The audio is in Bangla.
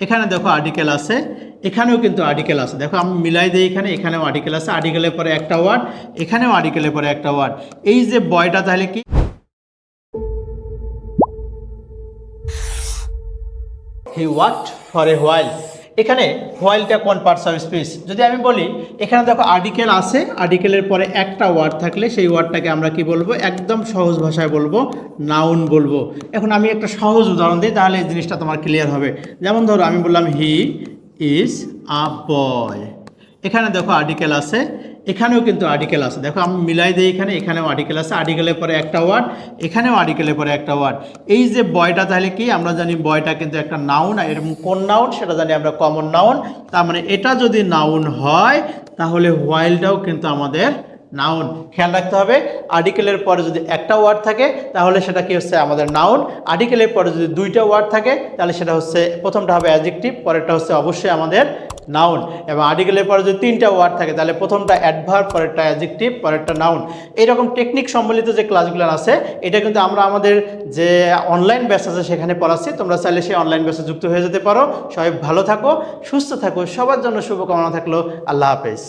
এখানে দেখো আর্টিকেল আছে, এখানেও কিন্তু আর্টিকেল আছে। দেখো আমি মিলাই দিই এখানে, এখানেও আর্টিকেল আছে। আর্টিকেলের পরে একটা ওয়ার্ড এখানেও আর্টিকেলের পরে একটা ওয়ার্ড এই যে বয়টা তাহলে কি? He wait for a while এখানে হোয়াইলটা কোন পার্টস অফ স্পিচ যদি আমি বলি, এখানে দেখো আর্টিকেল আছে আর্টিকেলের পরে একটা ওয়ার্ড থাকলে সেই ওয়ার্ডটাকে আমরা কি বলব? একদম সহজ ভাষায় বলব নাউন বলব। এখন আমি একটা সহজ উদাহরণ দিই, তাহলে এই জিনিসটা তোমার ক্লিয়ার হবে। যেমন ধরো, আমি বললাম হি ইজ আ বয় এখানে দেখো আর্টিকেল আছে এখানেও কিন্তু আর্টিকেল আছে। দেখো, আমি মিলাই দিই এখানে, এখানেও আর্টিকেল আছে। আর্টিকেলের পরে একটা ওয়ার্ড এখানেও আর্টিকেলের পরে একটা ওয়ার্ড এই যে বয়টা তাহলে কি? আমরা জানি বয়টা কিন্তু একটা নাউন আর এরকম কোন নাউন সেটা জানি আমরা কমন নাউন তার মানে এটা যদি নাউন হয়, তাহলে হোয়াইলটাও কিন্তু আমাদের নাউন খেয়াল রাখতে হবে আর্টিকেলের পরে যদি একটা ওয়ার্ড থাকে, তাহলে সেটা কি হচ্ছে? আমাদের নাউন আর্টিকেলের পরে যদি দুইটা ওয়ার্ড থাকে, তাহলে সেটা হচ্ছে, প্রথমটা হবে অ্যাডজেক্টিভ পরেরটা হচ্ছে অবশ্যই আমাদের নাউন এবং আর্টিকেলের পরে যদি তিনটা ওয়ার্ড থাকে, তাহলে প্রথমটা অ্যাডভার্ব পরেরটা অ্যাজেকটিভ পরেরটা নাউন এইরকম টেকনিক সম্বলিত যে ক্লাসগুলো আছে, এটা কিন্তু আমরা আমাদের যে অনলাইন ব্যাচ আছে সেখানে পড়াচ্ছি। তোমরা চাইলে সেই অনলাইন ব্যাচে যুক্ত হয়ে যেতে পারো। সবাই ভালো থাকো, সুস্থ থাকো, সবার জন্য শুভকামনা থাকল। আল্লাহ হাফেজ।